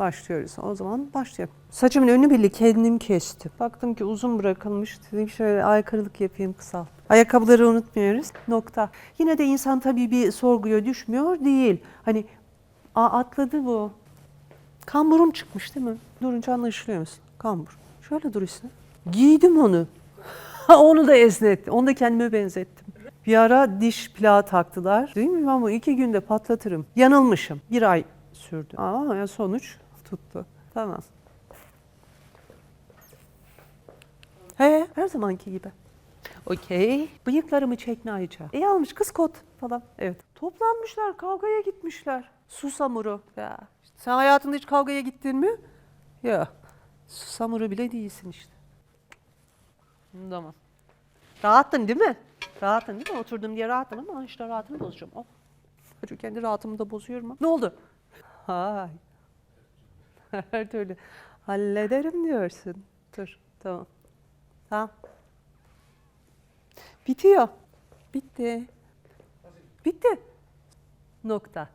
Başlıyoruz. O zaman başlayalım. Saçımın önünü bile kendim kestim. Baktım ki uzun bırakılmış. Dedim şöyle aykırılık yapayım kısalt. Ayakkabıları unutmuyoruz. Nokta. Yine de insan tabii bir sorguya düşmüyor değil. Hani Aa, atladı bu. Kamburum çıkmış değil mi? Durunca anlaşılıyor musun? Kambur. Şöyle dur üstüne. Giydim onu. onu da esnettim. Onu da kendime benzettim. Bir ara diş plağı taktılar. Değil mi? Ben bu iki günde patlatırım. Yanılmışım. Bir ay sürdü. Ama sonuç tuttu. Tamam. He, her zamanki gibi. Okey. Bıyıklarımı çekme Ayça. İyi almış kız kot falan. Evet. Toplanmışlar, kavgaya gitmişler. Susamuru. Ya. Sen hayatında hiç kavgaya gittin mi? Ya. Susamuru bile değilsin işte. Tamam. Rahattın değil mi? Rahattın değil mi? Oturdum diye rahattım ama işte rahatını bozacağım. Oh. Çünkü kendi rahatımı da bozuyorum. Ne oldu? Hay. Her türlü hallederim diyorsun. Dur. Tamam. Tamam. Bitiyor. Bitti. Bitti. Nokta.